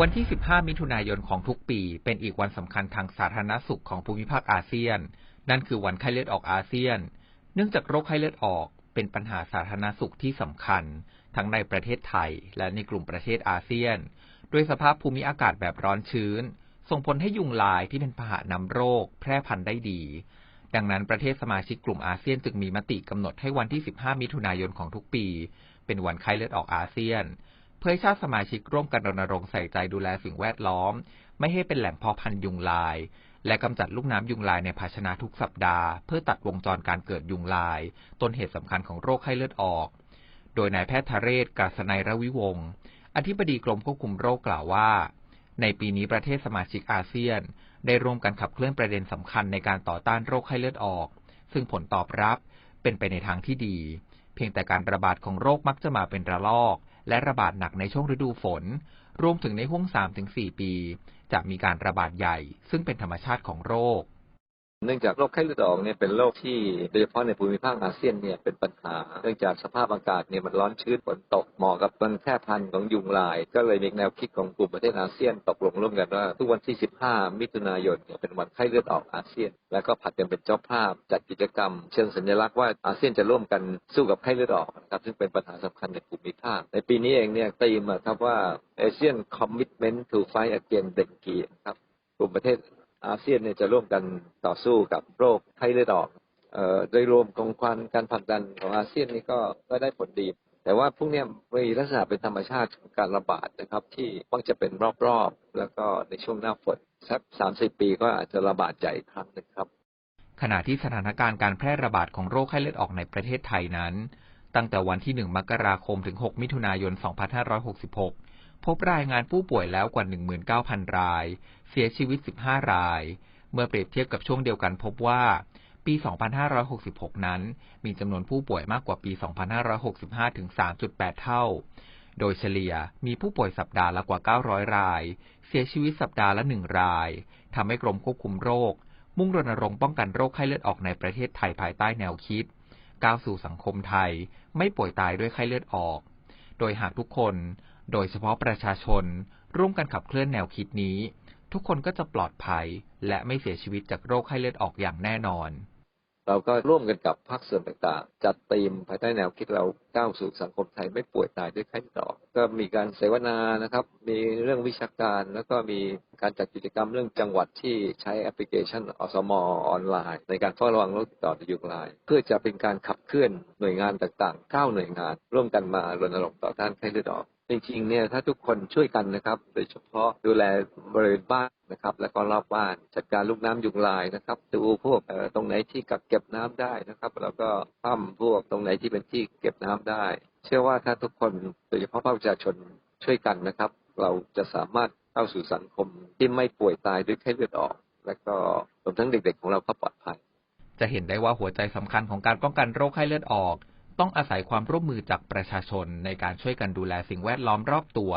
วันที่ 15 มิถุนายนของทุกปีเป็นอีกวันสำคัญทางสาธารณสุขของภูมิภาคอาเซียน นั่นคือวันไข้เลือดออกอาเซียน เนื่องจากโรคไข้เลือดออกเป็นปัญหาสาธารณสุขที่สำคัญ ทั้งในประเทศไทยและในกลุ่มประเทศอาเซียน ด้วยสภาพภูมิอากาศแบบร้อนชื้น ส่งผลให้ยุงลายที่เป็นพาหะนำโรค แพร่พันธุ์ได้ดี ดังนั้นประเทศสมาชิกกลุ่มอาเซียนจึงมีมติกำหนดให้วันที่ 15 มิถุนายนของทุกปี เป็นวันไข้เลือดออกอาเซียน พื่อให้ชาติสมาชิกร่วมกันรณรงค์ใส่ใจดูแลสิ่งแวดล้อม ไม่ให้เป็นแหล่งเพาะพันธุ์ยุงลาย และกำจัดลูกน้ำยุงลายในภาชนะทุกสัปดาห์ เพื่อตัดวงจรการเกิดยุงลาย ต้นเหตุสำคัญของโรคไข้เลือดออก โดยนายแพทย์ทเรศกาสนัยรวิวงศ์อธิบดีกรมควบคุมโรคกล่าวว่า ในปีนี้ประเทศสมาชิกอาเซียน ได้ร่วมกันขับเคลื่อนประเด็นสำคัญในการต่อต้านโรคไข้เลือดออก ซึ่งผลตอบรับเป็นไปในทางที่ดี เพียงแต่การระบาดของโรคมักจะมาเป็นระลอก และระบาดหนักในช่วงฤดูฝน รวมถึงในห่วง 3-4 ปี จะมีการระบาดใหญ่ ซึ่งเป็นธรรมชาติของโรค เนื่องจากโรคไข้เลือดออกเนี่ยเป็นโรคที่โดยเฉพาะในภูมิภาคอาเซียนเนี่ยเป็นปัญหา เนื่องจากสภาพอากาศเนี่ยมันร้อนชื้นฝนตกเหมาะกับการแพร่พันธุ์ของยุงลาย ก็เลยมีแนวคิดของกลุ่มประเทศอาเซียนตกลงร่วมกันว่าทุกวันที่ 15 มิถุนายนเนี่ยเป็นวันไข้เลือดออกอาเซียน แล้วก็ผัดกันเป็นเจ้าภาพจัดกิจกรรม เชิงสัญลักษณ์ว่าอาเซียนจะร่วมกันสู้กับไข้เลือดออกนะครับซึ่งเป็นปัญหาสำคัญในภูมิภาค ในปีนี้เองเนี่ยตีมครับว่า Asian Commitment to Fight Against Dengue ครับกลุ่มประเทศ อาเซียนเนี่ยจะร่วมกันต่อสู้กับโรคไข้เลือดออกเอ่อโดยรวมของความการผลักดันของอาเซียนนี่ก็ก็ได้ผลดี แต่ว่าพวกเนี้ยมีลักษณะเป็นธรรมชาติของการระบาดนะครับ ที่มักจะเป็นรอบๆ แล้วก็ในช่วงหน้าฝนสักสามสิบปีก็อาจจะระบาดใหญ่ครั้งนึงครับ ขณะที่สถานการณ์การแพร่ระบาดของโรคไข้เลือดออกในประเทศไทยนั้น ตั้งแต่วันที่ 1 มกราคมถึง 6 มิถุนายน 2566 พบรายงานผู้ป่วยแล้วกว่า 19,000 ราย เสียชีวิต 15 ราย เมื่อเปรียบเทียบกับช่วงเดียวกันพบว่า ปี 2566 นั้น มีจำนวนผู้ป่วยมากกว่าปี 2565 ถึง 3.8 เท่า โดยเฉลี่ยมีผู้ป่วยสัปดาห์ละกว่า 900 ราย เสียชีวิตสัปดาห์ละ 1 ราย ทำให้กรมควบคุมโรค มุ่งรณรงค์ป้องกันโรคไข้เลือดออกในประเทศไทยภายใต้แนวคิด ก้าวสู่สังคมไทย ไม่ป่วยตายด้วยไข้เลือดออก โดยหากทุกคน โดยเฉพาะประชาชน ร่วมกันขับเคลื่อนแนวคิดนี้ ทุกคนก็จะปลอดภัย และไม่เสียชีวิตจากโรคไข้เลือดออกอย่างแน่นอน เราก็ร่วมกันกับภาคส่วนต่างๆ จัดธีมภายใต้แนวคิดเราก้าวสู่สังคมไทยไม่ป่วยตายด้วยไข้เลือดออก ก็มีการเสวนานะครับ มีเรื่องวิชาการ แล้วก็มีการจัดกิจกรรมเรื่องจังหวัดที่ใช้แอปพลิเคชันอสมออนไลน์ ในการเฝ้าระวังโรคติดต่อในยุคลาย เพื่อจะเป็นการขับเคลื่อนหน่วยงานต่างๆเก้าหน่วยงาน ร่วมกันมารณรงค์ต่อต้านไข้เลือดออก จริงๆเนี่ยถ้าทุกคนช่วยกันนะครับ โดยเฉพาะดูแลบริเวณบ้านนะครับ แล้วก็รอบบ้านจัดการลูกน้ำยุงลายนะครับดูพวกตรงไหนที่กักเก็บน้ำได้นะครับ แล้วก็ถ้ำพวกตรงไหนที่เป็นที่เก็บน้ำได้ เชื่อว่าถ้าทุกคนโดยเฉพาะภาคประชาชนช่วยกันนะครับ เราจะสามารถเข้าสู่สังคมที่ไม่ป่วยตายด้วยไข้เลือดออก และก็รวมทั้งเด็กๆของเราก็ปลอดภัย จะเห็นได้ว่าหัวใจสำคัญของการป้องกันโรคไข้เลือดออก ต้องอาศัยความร่วมมือจากประชาชนในการช่วยกันดูแลสิ่งแวดล้อมรอบตัว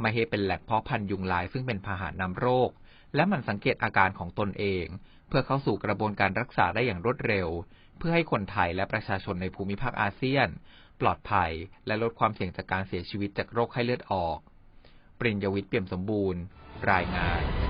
ไม่ให้เป็นแหล่งเพาะพันธุ์ยุงลายซึ่งเป็นพาหะนำโรค และมันสังเกตอาการของตนเอง เพื่อเข้าสู่กระบวนการรักษาได้อย่างรวดเร็ว เพื่อให้คนไทยและประชาชนในภูมิภาคอาเซียน ปลอดภัย และลดความเสี่ยงจากการเสียชีวิตจากโรคไข้เลือดออก ปริญญวิทย์เปี่ยมสมบูรณ์ รายงาน